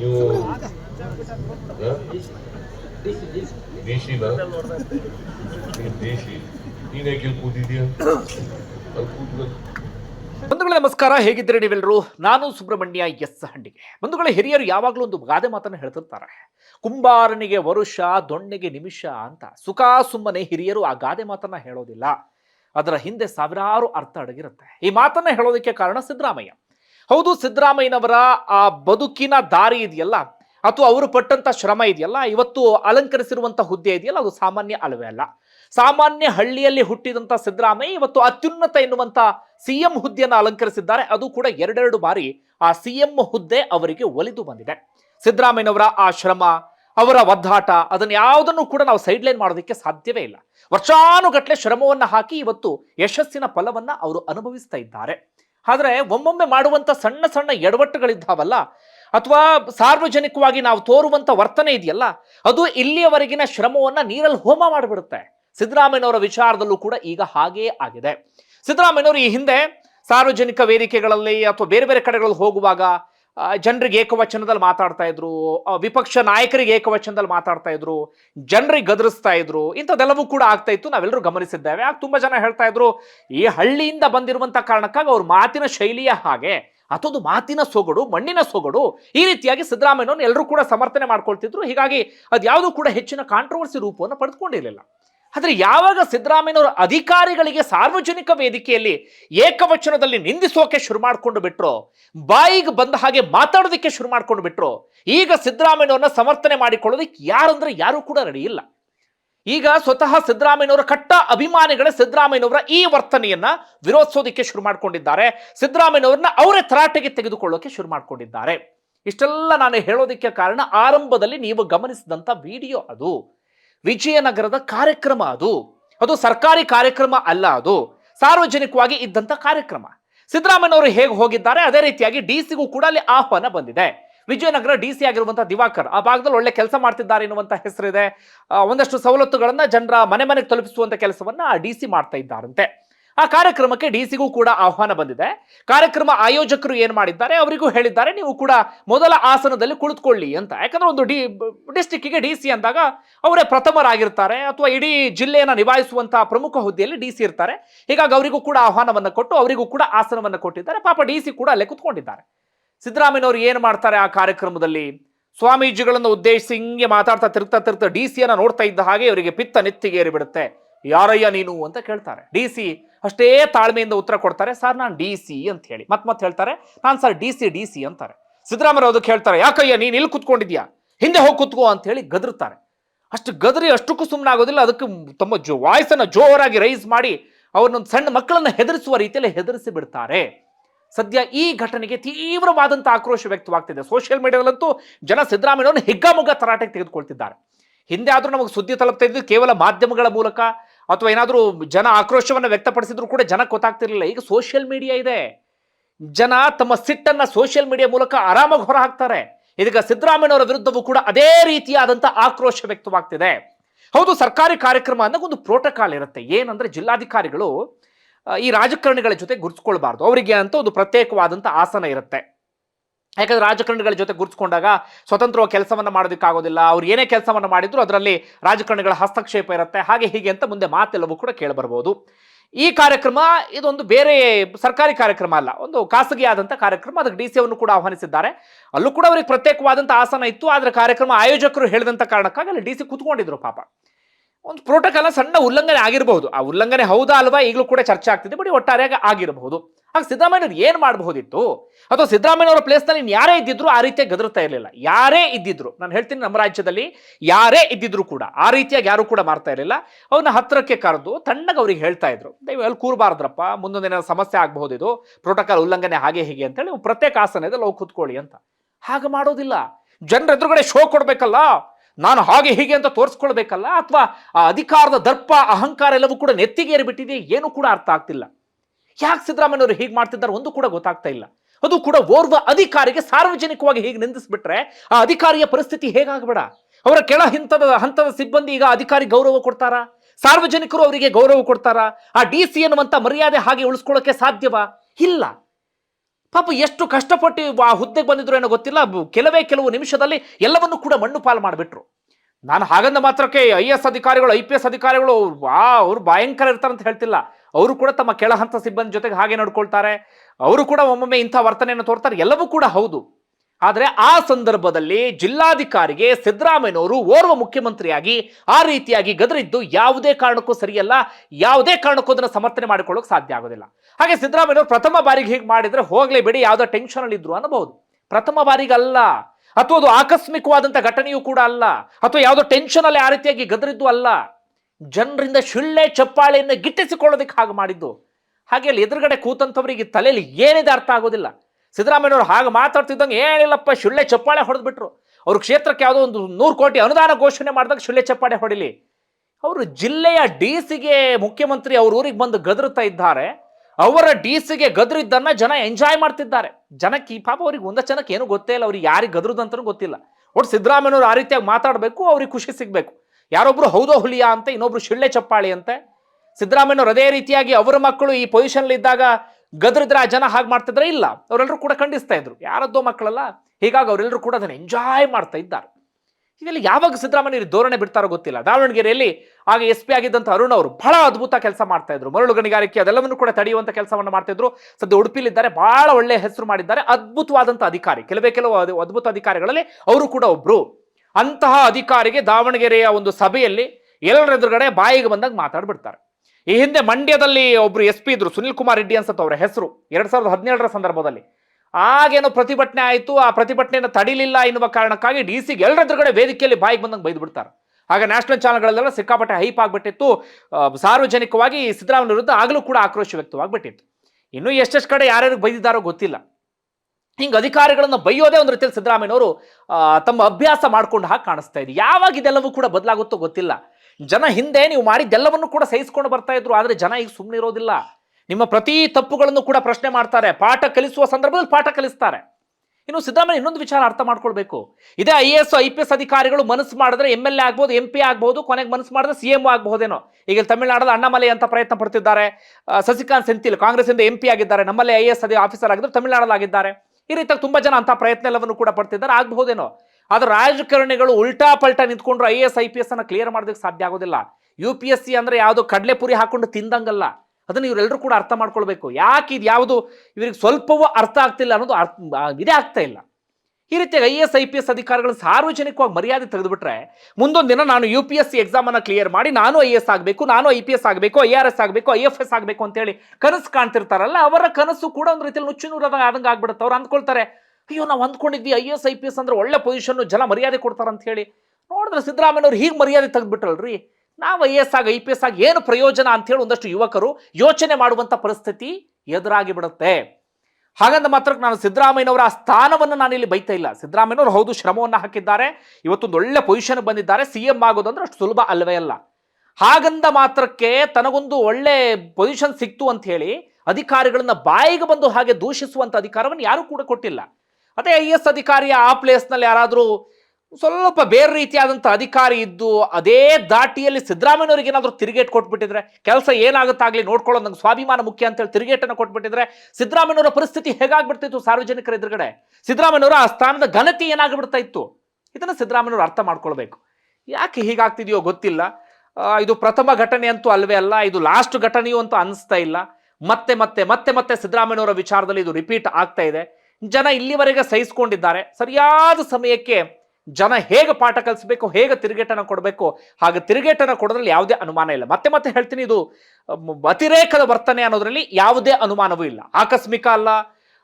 ನೀವು ದೇಶಿ ಬಂಧುಗಳೇ, ನಮಸ್ಕಾರ. ಹೇಗಿದ್ದೀರಿ ನೀವೆಲ್ಲರೂ? ನಾನು ಸುಬ್ರಹ್ಮಣ್ಯ ಎಸ್ ಹಂಡಿಗೆ. ಬಂಧುಗಳೇ, ಹಿರಿಯರು ಯಾವಾಗಲೂ ಒಂದು ಗಾದೆ ಮಾತನ್ನು ಹೇಳ್ತಿರ್ತಾರೆ. ಕುಂಬಾರನಿಗೆ ವರುಷ, ದೊಣ್ಣೆಗೆ ನಿಮಿಷ ಅಂತ. ಸುಖ ಸುಮ್ಮನೆ ಹಿರಿಯರು ಆ ಗಾದೆ ಮಾತನ್ನ ಹೇಳೋದಿಲ್ಲ. ಅದರ ಹಿಂದೆ ಸಾವಿರಾರು ಅರ್ಥ ಅಡಗಿರುತ್ತೆ. ಈ ಮಾತನ್ನ ಹೇಳೋದಕ್ಕೆ ಕಾರಣ ಸಿದ್ದರಾಮಯ್ಯ. ಹೌದು, ಸಿದ್ದರಾಮಯ್ಯನವರ ಆ ಬದುಕಿನ ದಾರಿ ಇದೆಯಲ್ಲ? ಅಥವಾ ಅವರು ಪಟ್ಟಂತ ಶ್ರಮ ಇದೆಯಲ್ಲ? ಇವತ್ತು ಅಲಂಕರಿಸಿರುವಂತಹ ಹುದ್ದೆ ಇದೆಯಲ್ಲ? ಅದು ಸಾಮಾನ್ಯ ಅಲ್ಲವೇ ಅಲ್ಲ. ಸಾಮಾನ್ಯ ಹಳ್ಳಿಯಲ್ಲಿ ಹುಟ್ಟಿದಂತ ಸಿದ್ದರಾಮಯ್ಯ ಇವತ್ತು ಅತ್ಯುನ್ನತ ಎನ್ನುವಂತ ಸಿಎಂ ಹುದ್ದೆಯನ್ನು ಅಲಂಕರಿಸಿದ್ದಾರೆ. ಅದು ಕೂಡ ಎರಡೆರಡು ಬಾರಿ ಆ ಸಿಎಂ ಹುದ್ದೆ ಅವರಿಗೆ ಒಲಿದು ಬಂದಿದೆ. ಸಿದ್ದರಾಮಯ್ಯನವರ ಆ ಶ್ರಮ, ಅವರ ಒದ್ದಾಟ, ಅದನ್ನ ಯಾವುದನ್ನು ಕೂಡ ನಾವು ಸೈಡ್ ಲೈನ್ ಮಾಡೋದಕ್ಕೆ ಸಾಧ್ಯವೇ ಇಲ್ಲ. ವರ್ಷಾನುಗಟ್ಲೆ ಶ್ರಮವನ್ನು ಹಾಕಿ ಇವತ್ತು ಯಶಸ್ಸಿನ ಫಲವನ್ನ ಅವರು ಅನುಭವಿಸ್ತಾ ಇದ್ದಾರೆ. ಆದ್ರೆ ಒಮ್ಮೊಮ್ಮೆ ಮಾಡುವಂಥ ಸಣ್ಣ ಸಣ್ಣ ಎಡವಟ್ಟುಗಳಿದ್ದಾವಲ್ಲ, ಅಥವಾ ಸಾರ್ವಜನಿಕವಾಗಿ ನಾವು ತೋರುವಂಥ ವರ್ತನೆ ಇದೆಯಲ್ಲ, ಅದು ಇಲ್ಲಿಯವರೆಗಿನ ಶ್ರಮವನ್ನು ನೀರಲ್ಲಿ ಹೋಮ ಮಾಡಿಬಿಡುತ್ತೆ. ಸಿದ್ದರಾಮಯ್ಯನವರ ವಿಚಾರದಲ್ಲೂ ಕೂಡ ಈಗ ಹಾಗೇ ಆಗಿದೆ. ಸಿದ್ದರಾಮಯ್ಯನವರು ಈ ಹಿಂದೆ ಸಾರ್ವಜನಿಕ ವೇದಿಕೆಗಳಲ್ಲಿ ಅಥವಾ ಬೇರೆ ಬೇರೆ ಕಡೆಗಳಲ್ಲಿ ಹೋಗುವಾಗ ಜನರಿಗೆ ಏಕವಚನದಲ್ಲಿ ಮಾತಾಡ್ತಾ ಇದ್ರು ವಿಪಕ್ಷ ನಾಯಕರಿಗೆ ಏಕವಚನದಲ್ಲಿ ಮಾತಾಡ್ತಾ ಇದ್ರು, ಜನರಿಗೆ ಗದರಿಸ್ತಾ ಇದ್ರು, ಇಂಥದ್ದೆಲ್ಲವೂ ಕೂಡ ಆಗ್ತಾ ಇತ್ತು. ನಾವೆಲ್ಲರೂ ಗಮನಿಸಿದ್ದೇವೆ. ಆಗ ತುಂಬಾ ಜನ ಹೇಳ್ತಾ ಇದ್ರು, ಈ ಹಳ್ಳಿಯಿಂದ ಬಂದಿರುವಂತ ಕಾರಣಕ್ಕಾಗಿ ಅವ್ರ ಮಾತಿನ ಶೈಲಿಯ ಹಾಗೆ ಅಥವಾ ಮಾತಿನ ಸೊಗಡು, ಮಣ್ಣಿನ ಸೊಗಡು, ಈ ರೀತಿಯಾಗಿ ಸಿದ್ದರಾಮಯ್ಯನವ್ರನ್ನ ಎಲ್ಲರೂ ಕೂಡ ಸಮರ್ಥನೆ ಮಾಡ್ಕೊಳ್ತಿದ್ರು. ಹೀಗಾಗಿ ಅದ್ಯಾವುದೂ ಕೂಡ ಹೆಚ್ಚಿನ ಕಾಂಟ್ರವರ್ಸಿ ರೂಪವನ್ನು ಪಡೆದುಕೊಂಡಿರಲಿಲ್ಲ. ಆದರೆ ಯಾವಾಗ ಸಿದ್ದರಾಮಯ್ಯನವರ ಅಧಿಕಾರಿಗಳಿಗೆ ಸಾರ್ವಜನಿಕ ವೇದಿಕೆಯಲ್ಲಿ ಏಕವಚನದಲ್ಲಿ ನಿಂದಿಸೋಕೆ ಶುರು ಮಾಡ್ಕೊಂಡು ಬಿಟ್ರು, ಬಾಯಿಗೆ ಬಂದ ಹಾಗೆ ಮಾತಾಡೋದಕ್ಕೆ ಶುರು ಮಾಡಿಕೊಂಡು ಬಿಟ್ರು, ಈಗ ಸಿದ್ದರಾಮಯ್ಯನವರನ್ನ ಸಮರ್ಥನೆ ಮಾಡಿಕೊಳ್ಳೋದಕ್ಕೆ ಯಾರಂದ್ರೆ ಯಾರೂ ಕೂಡ ರೆಡಿ ಈಗ ಸ್ವತಃ ಸಿದ್ದರಾಮಯ್ಯನವರ ಕಟ್ಟ ಅಭಿಮಾನಿಗಳೇ ಸಿದ್ದರಾಮಯ್ಯನವರ ಈ ವರ್ತನೆಯನ್ನ ವಿರೋಧಿಸೋದಕ್ಕೆ ಶುರು ಮಾಡ್ಕೊಂಡಿದ್ದಾರೆ. ಸಿದ್ದರಾಮಯ್ಯನವರನ್ನ ಅವರೇ ತರಾಟೆಗೆ ತೆಗೆದುಕೊಳ್ಳೋಕೆ ಶುರು ಮಾಡ್ಕೊಂಡಿದ್ದಾರೆ. ಇಷ್ಟೆಲ್ಲ ನಾನು ಹೇಳೋದಕ್ಕೆ ಕಾರಣ, ಆರಂಭದಲ್ಲಿ ನೀವು ಗಮನಿಸಿದಂಥ ವಿಡಿಯೋ ಅದು. ವಿಜಯನಗರದ ಕಾರ್ಯಕ್ರಮ ಅದು. ಅದು ಸರ್ಕಾರಿ ಕಾರ್ಯಕ್ರಮ ಅಲ್ಲ ಅದು. ಸಾರ್ವಜನಿಕವಾಗಿ ಇದ್ದಂತ ಕಾರ್ಯಕ್ರಮ. ಸಿದ್ದರಾಮಯ್ಯನವರು ಹೇಗೆ ಹೋಗಿದ್ದಾರೆ? ಅದೇ ರೀತಿಯಾಗಿ ಡಿ ಸಿಗೂ ಕೂಡ ಅಲ್ಲಿ ಆಹ್ವಾನ ಬಂದಿದೆ. ವಿಜಯನಗರ ಡಿ ಸಿ ಆಗಿರುವಂತಹ ದಿವಾಕರ್ ಆ ಭಾಗದಲ್ಲಿ ಒಳ್ಳೆ ಕೆಲಸ ಮಾಡ್ತಿದ್ದಾರೆ ಎನ್ನುವಂಥ ಹೆಸರಿದೆ. ಆ, ಒಂದಷ್ಟು ಸವಲತ್ತುಗಳನ್ನ ಜನರ ಮನೆ ಮನೆಗೆ ತಲುಪಿಸುವಂತ ಕೆಲಸವನ್ನ ಡಿ ಸಿ ಮಾಡ್ತಾ ಇದ್ದಾರಂತೆ. ಆ ಕಾರ್ಯಕ್ರಮಕ್ಕೆ ಡಿ ಸಿಗೂ ಕೂಡ ಆಹ್ವಾನ ಬಂದಿದೆ. ಕಾರ್ಯಕ್ರಮ ಆಯೋಜಕರು ಏನ್ ಮಾಡಿದ್ದಾರೆ? ಅವರಿಗೂ ಹೇಳಿದ್ದಾರೆ, ನೀವು ಕೂಡ ಮೊದಲ ಆಸನದಲ್ಲಿ ಕುಳಿತುಕೊಳ್ಳಿ ಅಂತ. ಯಾಕಂದ್ರೆ ಒಂದು ಡಿ, ಡಿಸ್ಟಿಕ್ಕಿಗೆ ಡಿ ಸಿ ಅಂದಾಗ ಅವರೇ ಪ್ರಥಮರಾಗಿರ್ತಾರೆ, ಅಥವಾ ಇಡೀ ಜಿಲ್ಲೆಯನ್ನು ನಿಭಾಯಿಸುವಂತಹ ಪ್ರಮುಖ ಹುದ್ದೆಯಲ್ಲಿ ಡಿ ಸಿ ಇರ್ತಾರೆ. ಹೀಗಾಗಿ ಅವರಿಗೂ ಕೂಡ ಆಹ್ವಾನವನ್ನು ಕೊಟ್ಟು ಅವರಿಗೂ ಕೂಡ ಆಸನವನ್ನು ಕೊಟ್ಟಿದ್ದಾರೆ. ಪಾಪ ಡಿ ಸಿ ಕೂಡ ಅಲ್ಲೇ ಕುತ್ಕೊಂಡಿದ್ದಾರೆ. ಸಿದ್ದರಾಮಯ್ಯನವರು ಏನು ಮಾಡ್ತಾರೆ ಆ ಕಾರ್ಯಕ್ರಮದಲ್ಲಿ? ಸ್ವಾಮೀಜಿಗಳನ್ನು ಉದ್ದೇಶಿಸಿ ಹಿಂಗೆ ಮಾತಾಡ್ತಾ ತಿರ್ತಾ ತಿರ್ತಾ ಡಿ ಸಿಯನ್ನು ನೋಡ್ತಾ ಇದ್ದ ಹಾಗೆ ಇವರಿಗೆ ಪಿತ್ತ ನೆತ್ತಿಗೆ ಏರಿಬಿಡುತ್ತೆ ಯಾರಯ್ಯ ನೀನು ಅಂತ ಕೇಳ್ತಾರೆ. ಡಿ ಸಿ ಅಷ್ಟೇ ತಾಳ್ಮೆಯಿಂದ ಉತ್ತರ ಕೊಡ್ತಾರೆ. ಸರ್, ನಾನು ಡಿ ಸಿ ಅಂತ ಹೇಳಿ. ಮತ್ ಮತ್ತೆ ಹೇಳ್ತಾರೆ, ನಾನು sir D C D C ಅಂತಾರೆ. ಸಿದ್ದರಾಮಯ್ಯ ಅದಕ್ಕೆ ಹೇಳ್ತಾರೆ, ಯಾಕಯ್ಯ, ನೀನು ಇಲ್ಲಿ ಕುತ್ಕೊಂಡಿದ್ಯಾ? ಹಿಂದೆ ಹೋಗಿ ಕುತ್ಕೋ ಅಂತ ಹೇಳಿ ಗದರುತ್ತಾರೆ. ಅಷ್ಟು ಗದರಿ, ಅಷ್ಟಕ್ಕೂ ಸುಮ್ಮನೆ ಆಗೋದಿಲ್ಲ ಅದಕ್ಕೆ ತಮ್ಮ ಜೋ, ವಾಯ್ಸನ್ನು ಜೋರಾಗಿ ರೈಸ್ ಮಾಡಿ ಅವ್ರನ್ನೊಂದು ಸಣ್ಣ ಮಕ್ಕಳನ್ನ ಹೆದರಿಸುವ ರೀತಿಯಲ್ಲಿ ಹೆದರಿಸಿ ಬಿಡ್ತಾರೆ. ಸದ್ಯ ಈ ಘಟನೆಗೆ ತೀವ್ರವಾದಂಥ ಆಕ್ರೋಶ ವ್ಯಕ್ತವಾಗ್ತಿದೆ. ಸೋಷಿಯಲ್ ಮೀಡಿಯಾದಲ್ಲಂತೂ ಜನ ಸಿದ್ದರಾಮಯ್ಯವನ್ನು ಹಿಗ್ಗಾಮುಗ್ಗ ತರಾಟೆಗೆ ತೆಗೆದುಕೊಳ್ತಿದ್ದಾರೆ. ಹಿಂದೆ ಆದರೂ ನಮಗೆ ಸುದ್ದಿ ತಲುಪ್ತಾ ಇದ್ದು ಕೇವಲ ಮಾಧ್ಯಮಗಳ ಮೂಲಕ ಅಥವಾ ಏನಾದರೂ ಜನ ಆಕ್ರೋಶವನ್ನು ವ್ಯಕ್ತಪಡಿಸಿದ್ರು ಕೂಡ ಜನ ಗೊತ್ತಾಗ್ತಿರಲಿಲ್ಲ. ಈಗ ಸೋಷಿಯಲ್ ಮೀಡಿಯಾ ಇದೆ. ಜನ ತಮ್ಮ ಸಿಟ್ಟನ್ನು ಸೋಷಿಯಲ್ ಮೀಡಿಯಾ ಮೂಲಕ ಆರಾಮಾಗಿ ಹೊರ ಹಾಕ್ತಾರೆ ಇದೀಗ ಸಿದ್ದರಾಮಯ್ಯನವರ ವಿರುದ್ಧವೂ ಕೂಡ ಅದೇ ರೀತಿಯಾದಂಥ ಆಕ್ರೋಶ ವ್ಯಕ್ತವಾಗ್ತಿದೆ. ಹೌದು, ಸರ್ಕಾರಿ ಕಾರ್ಯಕ್ರಮ ಅನ್ನೋ ಒಂದು ಪ್ರೋಟೋಕಾಲ್ ಇರುತ್ತೆ. ಏನಂದ್ರೆ ಜಿಲ್ಲಾಧಿಕಾರಿಗಳು ಈ ರಾಜಕಾರಣಿಗಳ ಜೊತೆ ಗುರುತಿಸ್ಕೊಳ್ಬಾರ್ದು ಅವರಿಗೆ ಅಂತ ಒಂದು ಪ್ರತ್ಯೇಕವಾದಂಥ ಆಸನ ಇರುತ್ತೆ. ಯಾಕಂದ್ರೆ ರಾಜಕಾರಣಿಗಳ ಜೊತೆ ಗುರುತಿಸ್ಕೊಂಡಾಗ ಸ್ವತಂತ್ರವಾಗಿ ಕೆಲಸವನ್ನು ಮಾಡೋದಕ್ಕಾಗೋದಿಲ್ಲ. ಅವ್ರು ಏನೇ ಕೆಲಸವನ್ನು ಮಾಡಿದ್ರು ಅದರಲ್ಲಿ ರಾಜಕಾರಣಿಗಳ ಹಸ್ತಕ್ಷೇಪ ಇರುತ್ತೆ. ಹಾಗೆ ಹೀಗೆ ಅಂತ ಮುಂದೆ ಮಾತೆಲ್ಲವೂ ಕೂಡ ಕೇಳಬರ್ಬೋದು. ಈ ಕಾರ್ಯಕ್ರಮ ಇದೊಂದು ಬೇರೆ ಸರ್ಕಾರಿ ಕಾರ್ಯಕ್ರಮ ಅಲ್ಲ. ಒಂದು ಖಾಸಗಿ ಆದಂಥ ಕಾರ್ಯಕ್ರಮ. ಅದಕ್ಕೆ ಡಿ ಸಿ ಅವನ್ನು ಕೂಡ ಆಹ್ವಾನಿಸಿದ್ದಾರೆ. ಅಲ್ಲೂ ಕೂಡ ಅವರಿಗೆ ಪ್ರತ್ಯೇಕವಾದಂಥ ಆಸನ ಇತ್ತು. ಆದರೆ ಕಾರ್ಯಕ್ರಮ ಆಯೋಜಕರು ಹೇಳಿದಂಥ ಕಾರಣಕ್ಕಾಗಿ ಅಲ್ಲಿ ಡಿ ಸಿ ಕೂತ್ಕೊಂಡಿದ್ರು ಪಾಪ. ಒಂದು ಪ್ರೋಟೋಕಾಲ್ ಸಣ್ಣ ಉಲ್ಲಂಘನೆ ಆಗಿರಬಹುದು. ಆ ಉಲ್ಲಂಘನೆ ಹೌದಾ ಅಲ್ವಾ ಈಗಲೂ ಕೂಡ ಚರ್ಚೆ ಆಗ್ತಿದೆ, ಬಟ್ ಒಟ್ಟಾರೆಯಾಗಿ ಆಗಿರಬಹುದು. ಹಾಗೆ ಸಿದ್ದರಾಮಯ್ಯವ್ರು ಏನು ಮಾಡಬಹುದಿತ್ತು? ಅಥವಾ ಸಿದ್ದರಾಮಯ್ಯನವರ ಪ್ಲೇಸ್ನಲ್ಲಿ ಇನ್ನು ಯಾರೇ ಇದ್ದಿದ್ರು ಆ ರೀತಿಯಾಗಿ ಗದರ್ತಾ ಇರಲಿಲ್ಲ. ಯಾರೇ ಇದ್ದಿದ್ರು, ನಾನು ಹೇಳ್ತೀನಿ ನಮ್ಮ ರಾಜ್ಯದಲ್ಲಿ ಯಾರೇ ಇದ್ದಿದ್ರು ಕೂಡ ಆ ರೀತಿಯಾಗಿ ಯಾರು ಕೂಡ ಮಾಡ್ತಾ ಇರಲಿಲ್ಲ. ಅವ್ರನ್ನ ಹತ್ತಿರಕ್ಕೆ ಕರೆದು ತಣ್ಣಗೆ ಅವ್ರಿಗೆ ಹೇಳ್ತಾ ಇದ್ರು. ದಯವು ಅಲ್ಲಿ ಕೂರಬಾರ್ದ್ರಪ್ಪ, ಮುಂದೊಂದು ಏನಾದ್ರು ಸಮಸ್ಯೆ ಆಗಬಹುದು ಇದು ಪ್ರೋಟೋಕಾಲ್ ಉಲ್ಲಂಘನೆ ಹಾಗೆ ಹೀಗೆ ಅಂತೇಳಿ ಪ್ರತ್ಯೇಕ ಆಸನದಲ್ಲಿ ಅವು ಕೂತ್ಕೊಳ್ಳಿ ಅಂತ. ಹಾಗೆ ಮಾಡೋದಿಲ್ಲ. ಜನರ ಎದುರುಗಡೆ ಶೋ ಕೊಡಬೇಕಲ್ಲ. ನಾನು ಹಾಗೆ ಹೀಗೆ ಅಂತ ತೋರಿಸ್ಕೊಳ್ಬೇಕಲ್ಲ ಅಥವಾ ಆ ಅಧಿಕಾರದ ದರ್ಪ, ಅಹಂಕಾರ ಎಲ್ಲವೂ ಕೂಡ ನೆತ್ತಿಗೇರಿ ಬಿಟ್ಟಿದೆ ಏನು ಕೂಡ ಅರ್ಥ ಆಗ್ತಿಲ್ಲ. ಯಾಕೆ ಸಿದ್ದರಾಮಯ್ಯವರು ಹೀಗೆ ಮಾಡ್ತಿದ್ದಾರೆ ಒಂದು ಕೂಡ ಗೊತ್ತಾಗ್ತಾ ಇಲ್ಲ. ಅದು ಕೂಡ ಓರ್ವ ಅಧಿಕಾರಿಗೆ ಸಾರ್ವಜನಿಕವಾಗಿ ಹೀಗೆ ನಿಂದಿಸ್ಬಿಟ್ರೆ ಆ ಅಧಿಕಾರಿಯ ಪರಿಸ್ಥಿತಿ ಹೇಗಾಗಬೇಡ? ಅವರ ಕೆಳ ಹಂತದ ಹಂತದ ಸಿಬ್ಬಂದಿ ಈಗ ಅಧಿಕಾರಿ ಗೌರವ ಕೊಡ್ತಾರಾ? ಸಾರ್ವಜನಿಕರು ಅವರಿಗೆ ಗೌರವ ಕೊಡ್ತಾರಾ? ಆ ಡಿ ಸಿ ಮರ್ಯಾದೆ ಹಾಗೆ ಉಳಿಸ್ಕೊಳ್ಳೋಕೆ ಸಾಧ್ಯವಾ? ಇಲ್ಲ. ಪಾಪ ಎಷ್ಟು ಕಷ್ಟಪಟ್ಟು ಆ ಹುದ್ದೆಗೆ ಬಂದಿದ್ರು ಏನೋ ಗೊತ್ತಿಲ್ಲ ಕೆಲವೇ ಕೆಲವು ನಿಮಿಷದಲ್ಲಿ ಎಲ್ಲವನ್ನು ಕೂಡ ಮಣ್ಣು ಪಾಲು ಮಾಡಿಬಿಟ್ರು. ನಾನು ಹಾಗಂದ ಮಾತ್ರಕ್ಕೆ ಐ ಎಸ್ ಅಧಿಕಾರಿಗಳು, ಐ ಪಿ ಎಸ್ ಅಧಿಕಾರಿಗಳು, ವಾ, ಅವರು ಭಯಂಕರ ಇರ್ತಾರೆ ಅಂತ ಹೇಳ್ತಿಲ್ಲ. ಅವರು ಕೂಡ ತಮ್ಮ ಕೆಳಹಂತ ಸಿಬ್ಬಂದಿ ಜೊತೆಗೆ ಹಾಗೆ ನೋಡ್ಕೊಳ್ತಾರೆ. ಅವರು ಕೂಡ ಒಮ್ಮೊಮ್ಮೆ ಇಂಥ ವರ್ತನೆಯನ್ನು ತೋರ್ತಾರೆ. ಎಲ್ಲವೂ ಕೂಡ ಹೌದು. ಆದರೆ ಆ ಸಂದರ್ಭದಲ್ಲಿ ಜಿಲ್ಲಾಧಿಕಾರಿಗೆ ಸಿದ್ದರಾಮಯ್ಯನವರು ಓರ್ವ ಮುಖ್ಯಮಂತ್ರಿಯಾಗಿ ಆ ರೀತಿಯಾಗಿ ಗದರಿದ್ದು ಯಾವುದೇ ಕಾರಣಕ್ಕೂ ಸರಿಯಲ್ಲ, ಯಾವುದೇ ಕಾರಣಕ್ಕೂ ಅದನ್ನು ಸಮರ್ಥನೆ ಮಾಡಿಕೊಳ್ಳೋಕೆ ಸಾಧ್ಯ ಆಗೋದಿಲ್ಲ. ಹಾಗೆ ಸಿದ್ದರಾಮಯ್ಯನವರು ಪ್ರಥಮ ಬಾರಿಗೆ ಹೀಗೆ ಮಾಡಿದರೆ ಹೋಗಲೇಬೇಡಿ ಯಾವುದೋ ಟೆನ್ಷನ್ ಅಲ್ಲಿ ಇದ್ರು ಅನ್ನಬಹುದು. ಪ್ರಥಮ ಬಾರಿಗಲ್ಲ ಅಥವಾ ಅದು ಆಕಸ್ಮಿಕವಾದಂಥ ಘಟನೆಯೂ ಕೂಡ ಅಲ್ಲ. ಅಥವಾ ಯಾವುದೋ ಟೆನ್ಷನ್ ಅಲ್ಲಿ ಆ ರೀತಿಯಾಗಿ ಗದರಿದ್ದು ಅಲ್ಲ. ಜನರಿಂದ ಶುಳ್ಳೆ ಚಪ್ಪಾಳೆಯನ್ನು ಗಿಟ್ಟಿಸಿಕೊಳ್ಳೋದಕ್ಕೆ ಹಾಗೆ ಮಾಡಿದ್ದು. ಹಾಗೆ ಅಲ್ಲಿ ಎದುರುಗಡೆ ಕೂತಂಥವರಿಗೆ ತಲೆಯಲ್ಲಿ ಏನಿದೆ ಅರ್ಥ ಆಗೋದಿಲ್ಲ. ಸಿದ್ದರಾಮಯ್ಯನವರು ಹಾಗೆ ಮಾತಾಡ್ತಿದ್ದಂಗೆ ಏನಿಲ್ಲಪ್ಪ, ಶುಳ್ಳೆ ಚಪ್ಪಾಳೆ ಹೊಡೆದ್ಬಿಟ್ರು. ಅವ್ರ ಕ್ಷೇತ್ರಕ್ಕೆ ಯಾವುದೋ ಒಂದು ನೂರು ಕೋಟಿ ಅನುದಾನ ಘೋಷಣೆ ಮಾಡಿದಾಗ ಶುಳ್ಳೆ ಚಪ್ಪಾಳೆ ಹೊಡಿಲಿ. ಅವರು ಜಿಲ್ಲೆಯ ಡಿ ಸಿಗೆ ಮುಖ್ಯಮಂತ್ರಿ ಅವ್ರ ಊರಿಗೆ ಬಂದು ಗದರುತ್ತಾ ಇದ್ದಾರೆ. ಅವರ ಡಿ ಸಿಗೆ ಗದರಿದ್ದನ್ನ ಜನ ಎಂಜಾಯ್ ಮಾಡ್ತಿದ್ದಾರೆ. ಜನಕ್ಕೆ ಈ ಪಾಪ ಅವ್ರಿಗೆ ಒಂದ ಜನಕ್ಕೆ ಏನೂ ಗೊತ್ತೇ ಇಲ್ಲ, ಅವ್ರಿಗೆ ಯಾರಿಗೆ ಗದರುದಂತನೂ ಗೊತ್ತಿಲ್ಲ. ಒಟ್ಟು ಸಿದ್ದರಾಮಯ್ಯನವರು ಆ ರೀತಿಯಾಗಿ ಮಾತಾಡಬೇಕು, ಅವ್ರಿಗೆ ಖುಷಿ ಸಿಗಬೇಕು. ಯಾರೊಬ್ರು ಹೌದೋ ಹುಲಿಯಾ ಅಂತ, ಇನ್ನೊಬ್ರು ಶಿಳ್ಳೆ ಚಪ್ಪಾಳಿ ಅಂತೆ. ಸಿದ್ದರಾಮಯ್ಯನವರು ಅದೇ ರೀತಿಯಾಗಿ ಅವರ ಮಕ್ಕಳು ಈ ಪೊಸಿಷನ್ ಇದ್ದಾಗ ಗದರಿದ್ರೆ ಆ ಜನ ಹಾಗೆ ಮಾಡ್ತಿದ್ರೆ ಇಲ್ಲ. ಅವರೆಲ್ಲರೂ ಕೂಡ ಖಂಡಿಸ್ತಾ ಇದ್ರು. ಯಾರದ್ದೋ ಮಕ್ಕಳಲ್ಲ. ಹೀಗಾಗಿ ಅವರೆಲ್ಲರೂ ಕೂಡ ಅದನ್ನು ಎಂಜಾಯ್ ಮಾಡ್ತಾ ಇದ್ದಾರೆ. ಇದೆಲ್ಲ ಯಾವಾಗ ಸಿದ್ದರಾಮಯ್ಯ ಧೋರಣೆ ಬಿಡ್ತಾರೋ ಗೊತ್ತಿಲ್ಲ. ದಾವಣಗೆರೆಯಲ್ಲಿ ಆಗ ಎಸ್ ಪಿ ಆಗಿದ್ದಂಥ ಅರುಣ್ ಅವರು ಬಹಳ ಅದ್ಭುತ ಕೆಲಸ ಮಾಡ್ತಾ ಇದ್ರು. ಮರಳು ಗಣಿಗಾರಿಕೆ ಅದೆಲ್ಲವನ್ನು ಕೂಡ ತಡೆಯುವಂಥ ಕೆಲಸವನ್ನು ಮಾಡ್ತಾ ಇದ್ರು. ಸದ್ಯ ಉಡುಪಿಲಿದ್ದಾರೆ. ಬಹಳ ಒಳ್ಳೆ ಹೆಸರು ಮಾಡಿದ್ದಾರೆ. ಅದ್ಭುತವಾದಂಥ ಅಧಿಕಾರಿ. ಕೆಲವೇ ಕೆಲವು ಅದು ಅದ್ಭುತ ಅಧಿಕಾರಿಗಳಲ್ಲಿ ಅವರು ಕೂಡ ಒಬ್ಬರು ಅಂತಹ ಅಧಿಕಾರಿಗೆ ದಾವಣಗೆರೆಯ ಒಂದು ಸಭೆಯಲ್ಲಿ ಎಲ್ಲರ ಎದುರುಗಡೆ ಬಾಯಿಗೆ ಬಂದಾಗ ಮಾತಾಡ್ಬಿಡ್ತಾರೆ. ಈ ಹಿಂದೆ ಮಂಡ್ಯದಲ್ಲಿ ಒಬ್ರು ಎಸ್ ಪಿ ಇದ್ರು, ಸುನಿಲ್ ಕುಮಾರ್ ರೆಡ್ಡಿ ಅನ್ಸತ್ತೆ ಅವರ ಹೆಸರು, ಎರಡ್ ಸಾವಿರದ ಹದಿನೇಳರ ಸಂದರ್ಭದಲ್ಲಿ. ಆಗೇನು ಪ್ರತಿಭಟನೆ ಆಯಿತು, ಆ ಪ್ರತಿಭಟನೆಯನ್ನು ತಡಿಲಿಲ್ಲ ಎನ್ನುವ ಕಾರಣಕ್ಕಾಗಿ ಡಿ ಸಿಗೆ ಎದುರುಗಡೆ ವೇದಿಕೆಯಲ್ಲಿ ಬಾಯಿಗೆ ಬಂದಂಗೆ ಬೈದು ಬಿಡ್ತಾರೆ ಆಗ ನ್ಯಾಷನಲ್ ಚಾನಲ್ಗಳಲ್ಲೆಲ್ಲ ಸಿಕ್ಕಾಪಟ್ಟೆ ಹೈಪ್ ಆಗಿಬಿಟ್ಟಿತ್ತು ಸಾರ್ವಜನಿಕವಾಗಿ ಸಿದ್ದರಾಮಯ್ಯ ವಿರುದ್ಧ ಆಗಲೂ ಕೂಡ ಆಕ್ರೋಶ ವ್ಯಕ್ತವಾಗಿಬಿಟ್ಟಿತ್ತು. ಇನ್ನೂ ಎಷ್ಟೆಷ್ಟು ಕಡೆ ಯಾರ್ಯಾರು ಬೈದಿದ್ದಾರೋ ಗೊತ್ತಿಲ್ಲ. ಹಿಂಗೆ ಅಧಿಕಾರಿಗಳನ್ನು ಬೈಯೋದೇ ಒಂದು ರೀತಿಯಲ್ಲಿ ಸಿದ್ದರಾಮಯ್ಯನವರು ತಮ್ಮ ಅಭ್ಯಾಸ ಮಾಡ್ಕೊಂಡು ಹಾಗೆ ಕಾಣಿಸ್ತಾ ಇದೆ. ಯಾವಾಗ ಇದೆಲ್ಲವೂ ಕೂಡ ಬದಲಾಗುತ್ತೋ ಗೊತ್ತಿಲ್ಲ. ಜನ ಹಿಂದೆ ನೀವು ಮಾಡಿದ್ದೆಲ್ಲವನ್ನು ಕೂಡ ಸಹಿಸ್ಕೊಂಡು ಬರ್ತಾ ಇದ್ರು, ಆದರೆ ಜನ ಈಗ ಸುಮ್ಮನೆ ಇರೋದಿಲ್ಲ. ನಿಮ್ಮ ಪ್ರತಿ ತಪ್ಪುಗಳನ್ನು ಕೂಡ ಪ್ರಶ್ನೆ ಮಾಡ್ತಾರೆ. ಪಾಠ ಕಲಿಸುವ ಸಂದರ್ಭದಲ್ಲಿ ಪಾಠ ಕಲಿಸ್ತಾರೆ. ಇನ್ನು ಸಿದ್ದರಾಮಯ್ಯ ಇನ್ನೊಂದು ವಿಚಾರ ಅರ್ಥ ಮಾಡ್ಕೊಳ್ಬೇಕು. ಇದೇ I S, I P S ಅಧಿಕಾರಿಗಳು ಮನಸ್ಸು ಮಾಡಿದ್ರೆ ಎಂ ಎಲ್ ಎ ಆಗ್ಬೋದು, ಎಂ ಪಿ ಆಗ್ಬೋದು, ಕೊನೆಗೆ ಮನಸ್ಸು ಮಾಡಿದ್ರೆ ಸಿ ಎಂ ಆಗ್ಬಹುದೇನೋ ಈಗ ತಮಿಳುನಾಡದ ಅಣ್ಣಾಮಲೈ ಅಂತ ಪ್ರಯತ್ನ ಪಡ್ತಿದ್ದಾರೆ. ಸಸಿಕಾಂತ್ ಸೆಂಥಿಲ್ ಕಾಂಗ್ರೆಸ್ಸಿಂದ ಎಂ ಪಿ ಆಗಿದ್ದಾರೆ. ನಮ್ಮಲ್ಲಿ ಐ ಎಸ್ ಅದೇ ಆಫೀಸರ್ ಆಗಿದ್ರು ತಮಿಳುನಾಡಲ್ಲಿ ಆಗಿದ್ದಾರೆ ಈ ರೀತಿಯಾಗಿ ತುಂಬಾ ಜನ ಅಂತ ಪ್ರಯತ್ನ ಎಲ್ಲವನ್ನು ಕೂಡ ಪಡ್ತಿದ್ದಾರೆ. ಆಗಬಹುದೇನೋ. ಆದ್ರೆ ರಾಜಕಾರಣಿಗಳು ಉಲ್ಟಾ ಪಲ್ಟಾ ನಿಂತ್ಕೊಂಡ್ರು I S, I P S ಅನ್ನ ಕ್ಲಿಯರ್ ಮಾಡೋದಕ್ಕೆ ಸಾಧ್ಯ ಆಗೋದಿಲ್ಲ. ಯು ಪಿ ಎಸ್ ಸಿ ಅಂದ್ರೆ ಯಾವುದೋ ಕಡಲೆಪುರಿ ಹಾಕೊಂಡು ತಿಂದಂಗಲ್ಲ. ಅದನ್ನು ಇವರೆಲ್ಲರೂ ಕೂಡ ಅರ್ಥ ಮಾಡ್ಕೊಳ್ಬೇಕು. ಯಾಕೆ ಇದು ಯಾವುದು ಇವ್ರಿಗೆ ಸ್ವಲ್ಪವೂ ಅರ್ಥ ಆಗ್ತಿಲ್ಲ ಅನ್ನೋದು ಅರ್ಥ ಇದೇ ಆಗ್ತಾ ಇಲ್ಲ. ಈ ರೀತಿಯಾಗಿ I S, I P S ಅಧಿಕಾರಿಗಳು ಸಾರ್ವಜನಿಕವಾಗಿ ಮರ್ಯಾದೆ ತೆಗೆದುಬಿಟ್ರೆ ಮುಂದೊಂದು ದಿನ ನಾನು U P S C exam ಅನ್ನ ಕ್ಲಿಯರ್ ಮಾಡಿ ನಾನು ಐ ಎಸ್ ಆಗಬೇಕು, ನಾನು ಐ ಪಿ ಎಸ್ ಆಗಬೇಕು, ಐ ಆರ್ ಎಸ್ ಆಗಬೇಕು, ಐ ಎಫ್ ಎಸ್ ಆಗಬೇಕು ಅಂತೇಳಿ ಕನಸು ಕಾಣ್ತಿರ್ತಾರಲ್ಲ, ಅವರ ಕನಸು ಕೂಡ ಒಂದು ರೀತಿಯಲ್ಲಿ ನುಚ್ಚುನೂರದ ಆದಂಗೆ ಆಗ್ಬಿಡುತ್ತೆ. ಅವ್ರು ಅಂದ್ಕೊಳ್ತಾರೆ ಅಯ್ಯೋ ನಾವು ಅಂದ್ಕೊಂಡಿದ್ವಿ I S I P S ಅಂದ್ರೆ ಒಳ್ಳೆ ಪೊಸಿಷನ್ ಜನ ಮರ್ಯಾದೆ ಕೊಡ್ತಾರೆ ಅಂತ ಹೇಳಿ ನೋಡಿದ್ರೆ ಸಿದ್ದರಾಮಯ್ಯವ್ರು ಹೀಗೆ ಮರ್ಯಾದೆ ತೆಗೆದ್ಬಿಟ್ರಲ್ರಿ? ನಾವು ಐ ಎಸ್ ಆಗಿ ಐ ಪಿ ಎಸ್ ಆಗಿ ಏನು ಪ್ರಯೋಜನ ಅಂತೇಳಿ ಒಂದಷ್ಟು ಯುವಕರು ಯೋಚನೆ ಮಾಡುವಂಥ ಪರಿಸ್ಥಿತಿ ಎದುರಾಗಿ ಬಿಡುತ್ತೆ ಹಾಗಂದ ಮಾತ್ರಕ್ಕೆ ನಾನು ಸಿದ್ದರಾಮಯ್ಯನವರ ಆ ಸ್ಥಾನವನ್ನು ನಾನು ಇಲ್ಲಿ ಬೈತಾ ಇಲ್ಲ. ಸಿದ್ದರಾಮಯ್ಯನವರು ಹೌದು ಶ್ರಮವನ್ನು ಹಾಕಿದ್ದಾರೆ. ಇವತ್ತೊಂದು ಒಳ್ಳೆ ಪೊಸಿಷನ್ ಬಂದಿದ್ದಾರೆ. ಸಿ ಎಂ ಆಗೋದಂದ್ರೆ ಅಷ್ಟು ಸುಲಭ ಅಲ್ಲವೇ ಅಲ್ಲ. ಹಾಗಂದ ಮಾತ್ರಕ್ಕೆ ತನಗೊಂದು ಒಳ್ಳೆ ಪೊಸಿಷನ್ ಸಿಕ್ತು ಅಂತ ಹೇಳಿ ಅಧಿಕಾರಿಗಳನ್ನ ಬಾಯಿಗೆ ಬಂದು ಹಾಗೆ ದೂಷಿಸುವಂಥ ಅಧಿಕಾರವನ್ನು ಯಾರೂ ಕೂಡ ಕೊಟ್ಟಿಲ್ಲ. ಅದೇ ಐ ಎಸ್ ಅಧಿಕಾರಿಯ ಆ ಪ್ಲೇಸ್ನಲ್ಲಿ ಯಾರಾದರೂ ಸ್ವಲ್ಪ ಬೇರೆ ರೀತಿಯಾದಂಥ ಅಧಿಕಾರಿ ಇದ್ದು ಅದೇ ದಾಟಿಯಲ್ಲಿ ಸಿದ್ದರಾಮಯ್ಯನವರಿಗೆ ಏನಾದರೂ ತಿರುಗೇಟ್ ಕೊಟ್ಬಿಟ್ಟಿದ್ರೆ, ಕೆಲಸ ಏನಾಗುತ್ತಾಗ್ಲಿ ನೋಡ್ಕೊಳ್ಳೋ ನಂಗೆ ಸ್ವಾಭಿಮಾನ ಮುಖ್ಯ ಅಂತೇಳಿ ತಿರುಗೇಟನ್ನು ಕೊಟ್ಬಿಟ್ಟಿದ್ರೆ ಸಿದ್ದರಾಮಯ್ಯವರ ಪರಿಸ್ಥಿತಿ ಹೇಗಾಗ್ಬಿಡ್ತಿತ್ತು ಸಾರ್ವಜನಿಕರ ಎದುರುಗಡೆ? ಸಿದ್ದರಾಮಯ್ಯನವರ ಆ ಸ್ಥಾನದ ಘನತೆ ಏನಾಗ್ಬಿಡ್ತಾ ಇತ್ತು ಇದನ್ನು ಸಿದ್ದರಾಮಯ್ಯನವರು ಅರ್ಥ ಮಾಡ್ಕೊಳ್ಬೇಕು. ಯಾಕೆ ಹೀಗಾಗ್ತಿದೆಯೋ ಗೊತ್ತಿಲ್ಲ. ಇದು ಪ್ರಥಮ ಘಟನೆ ಅಂತೂ ಅಲ್ವೇ ಅಲ್ಲ, ಇದು ಲಾಸ್ಟ್ ಘಟನೆಯೂ ಅಂತೂ ಅನಿಸ್ತಾ ಇಲ್ಲ. ಮತ್ತೆ ಮತ್ತೆ ಮತ್ತೆ ಮತ್ತೆ ಸಿದ್ದರಾಮಯ್ಯವರ ವಿಚಾರದಲ್ಲಿ ಇದು ರಿಪೀಟ್ ಆಗ್ತಾ ಇದೆ. ಜನ ಇಲ್ಲಿವರೆಗೆ ಸಹಿಸ್ಕೊಂಡಿದ್ದಾರೆ. ಸರಿಯಾದ ಸಮಯಕ್ಕೆ ಜನ ಹೇಗೆ ಪಾಠ ಕಲಿಸ್ಬೇಕು, ಹೇಗೆ ತಿರುಗೇಟನ ಕೊಡಬೇಕು, ಹಾಗೆ ತಿರುಗೇಟನ ಕೊಡೋದ್ರಲ್ಲಿ ಯಾವುದೇ ಅನುಮಾನ ಇಲ್ಲ. ಮತ್ತೆ ಮತ್ತೆ ಹೇಳ್ತೀನಿ, ಇದು ಅತಿರೇಕದ ವರ್ತನೆ ಅನ್ನೋದ್ರಲ್ಲಿ ಯಾವುದೇ ಅನುಮಾನವೂ ಇಲ್ಲ. ಆಕಸ್ಮಿಕ ಅಲ್ಲ,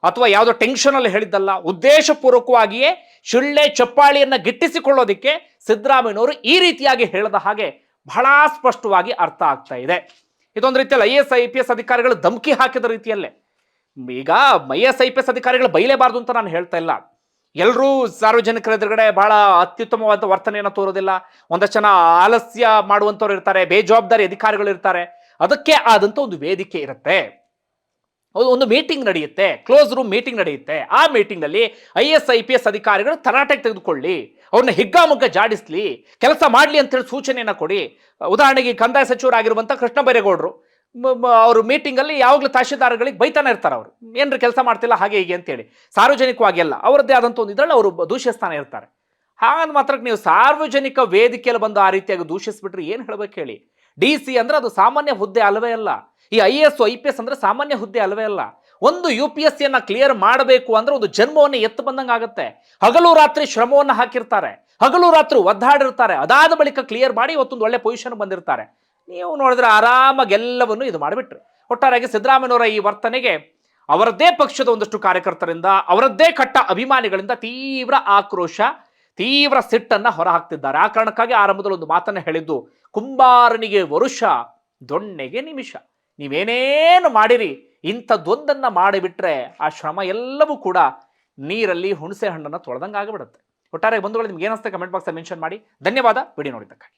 ಅಥವಾ ಯಾವುದೋ ಟೆನ್ಷನ್ ಅಲ್ಲಿ ಹೇಳಿದ್ದಲ್ಲ, ಉದ್ದೇಶಪೂರ್ವಕವಾಗಿಯೇ ಶುಳ್ಳೆ ಚಪ್ಪಾಳಿಯನ್ನ ಗಿಟ್ಟಿಸಿಕೊಳ್ಳೋದಿಕ್ಕೆ ಸಿದ್ದರಾಮಯ್ಯನವರು ಈ ರೀತಿಯಾಗಿ ಹೇಳದ ಹಾಗೆ ಬಹಳ ಸ್ಪಷ್ಟವಾಗಿ ಅರ್ಥ ಆಗ್ತಾ ಇದೆ. ಇದೊಂದು ರೀತಿಯಲ್ಲಿ I S, I P S ಅಧಿಕಾರಿಗಳು ಧಮಕಿ ಹಾಕಿದ ರೀತಿಯಲ್ಲೇ. ಈಗ I S I P S ಅಧಿಕಾರಿಗಳು ಬೈಲೇಬಾರ್ದು ಅಂತ ನಾನು ಹೇಳ್ತಾ ಇಲ್ಲ. ಎಲ್ಲರೂ ಸಾರ್ವಜನಿಕರ ಎದುರುಗಡೆ ಬಹಳ ಅತ್ಯುತ್ತಮವಾದ ವರ್ತನೆಯನ್ನು ತೋರೋದಿಲ್ಲ. ಒಂದಷ್ಟು ಜನ ಆಲಸ್ಯ ಮಾಡುವಂಥವ್ರು ಇರ್ತಾರೆ, ಬೇಜವಾಬ್ದಾರಿ ಅಧಿಕಾರಿಗಳು ಇರ್ತಾರೆ. ಅದಕ್ಕೆ ಆದಂಥ ಒಂದು ವೇದಿಕೆ ಇರುತ್ತೆ. ಒಂದು- ಒಂದು ಮೀಟಿಂಗ್ ನಡೆಯುತ್ತೆ, ಕ್ಲೋಸ್ ರೂಮ್ ಮೀಟಿಂಗ್ ನಡೆಯುತ್ತೆ. ಆ ಮೀಟಿಂಗ್ನಲ್ಲಿ I S I P S ಅಧಿಕಾರಿಗಳು ತರಾಟೆಗೆ ತೆಗೆದುಕೊಳ್ಳಿ, ಅವ್ರನ್ನ ಹಿಗ್ಗಾಮುಗ್ಗ ಜಾಡಿಸ್ಲಿ, ಕೆಲಸ ಮಾಡಲಿ ಅಂತೇಳಿ ಸೂಚನೆಯನ್ನು ಕೊಡಿ. ಉದಾಹರಣೆಗೆ ಕಂದಾಯ ಸಚಿವರಾಗಿರುವಂಥ ಕೃಷ್ಣ ಬೈರೇಗೌಡರು ಅವರು ಮೀಟಿಂಗಲ್ಲಿ ಯಾವಾಗಲೂ ತಹಶೀಲ್ದಾರ್ಗಳಿಗೆ ಬೈತಾನೆ ಇರ್ತಾರೆ ಅವರು. ಏನ್ರಿ ಕೆಲಸ ಮಾಡ್ತಿಲ್ಲ, ಹಾಗೆ ಹೀಗೆ ಅಂತೇಳಿ. ಸಾರ್ವಜನಿಕವಾಗಿ ಅಲ್ಲ, ಅವರದ್ದೇ ಆದಂಥ ಒಂದು ಇದರಲ್ಲಿ ಅವರು ದೂಷಿಸ್ತಾನೆ ಇರ್ತಾರೆ. ಹಾಗಂದ ಮಾತ್ರಕ್ಕೆ ನೀವು ಸಾರ್ವಜನಿಕ ವೇದಿಕೆಯಲ್ಲಿ ಬಂದು ಆ ರೀತಿಯಾಗಿ ದೂಷಿಸ್ಬಿಟ್ರೆ ಏನು ಹೇಳ್ಬೇಕು ಹೇಳಿ? ಡಿ ಸಿ ಅಂದ್ರೆ ಅದು ಸಾಮಾನ್ಯ ಹುದ್ದೆ ಅಲ್ಲವೇ ಅಲ್ಲ. ಈ I S, I P S ಅಂದ್ರೆ ಸಾಮಾನ್ಯ ಹುದ್ದೆ ಅಲ್ಲವೇ ಅಲ್ಲ. ಒಂದು ಯು ಪಿ ಎಸ್ ಸಿಯನ್ನು ಕ್ಲಿಯರ್ ಮಾಡಬೇಕು ಅಂದ್ರೆ ಒಂದು ಜನ್ಮವನ್ನು ಎತ್ತು ಬಂದಂಗೆ ಆಗುತ್ತೆ. ಹಗಲು ರಾತ್ರಿ ಶ್ರಮವನ್ನು ಹಾಕಿರ್ತಾರೆ. ಹಗಲು ರಾತ್ರಿ ಒದ್ದಾಡಿರ್ತಾರೆ. ಅದಾದ ಬಳಿಕ ಕ್ಲಿಯರ್ ಮಾಡಿ ಇವತ್ತೊಂದು ಒಳ್ಳೆ ಪೊಸಿಷನ್ ಬಂದಿರ್ತಾರೆ. ನೀವು ನೋಡಿದ್ರೆ ಆರಾಮಾಗಿ ಎಲ್ಲವನ್ನು ಇದು ಮಾಡಿಬಿಟ್ರು. ಒಟ್ಟಾರೆಯಾಗಿ ಸಿದ್ದರಾಮಯ್ಯವರ ಈ ವರ್ತನೆಗೆ ಅವರದ್ದೇ ಪಕ್ಷದ ಒಂದಷ್ಟು ಕಾರ್ಯಕರ್ತರಿಂದ, ಅವರದ್ದೇ ಕಟ್ಟ ಅಭಿಮಾನಿಗಳಿಂದ ತೀವ್ರ ಆಕ್ರೋಶ, ತೀವ್ರ ಸಿಟ್ಟನ್ನು ಹೊರಹಾಕ್ತಿದ್ದಾರೆ. ಆ ಕಾರಣಕ್ಕಾಗಿ ಆರಂಭದಲ್ಲಿ ಒಂದು ಮಾತನ್ನು ಹೇಳಿದ್ದು, ಕುಂಬಾರನಿಗೆ ವರುಷ, ದೊಣ್ಣೆಗೆ ನಿಮಿಷ. ನೀವೇನೇನು ಮಾಡಿರಿ, ಇಂಥದ್ದೊಂದನ್ನು ಮಾಡಿಬಿಟ್ರೆ ಆ ಶ್ರಮ ಎಲ್ಲವೂ ಕೂಡ ನೀರಲ್ಲಿ ಹುಣಸೆ ಹಣ್ಣನ್ನು ತೊಳೆದಂಗೆ ಆಗಿಬಿಡುತ್ತೆ ಒಟ್ಟಾರೆ ಬಂಧುಗಳು, ನಿಮ್ಗೆ ಏನಿಸ್ತೆ ಕಮೆಂಟ್ ಬಾಕ್ಸಲ್ಲಿ ಮೆನ್ಷನ್ ಮಾಡಿ. ಧನ್ಯವಾದ. ವಿಡಿಯೋ ನೋಡಿದ್ದಕ್ಕಾಗಿ.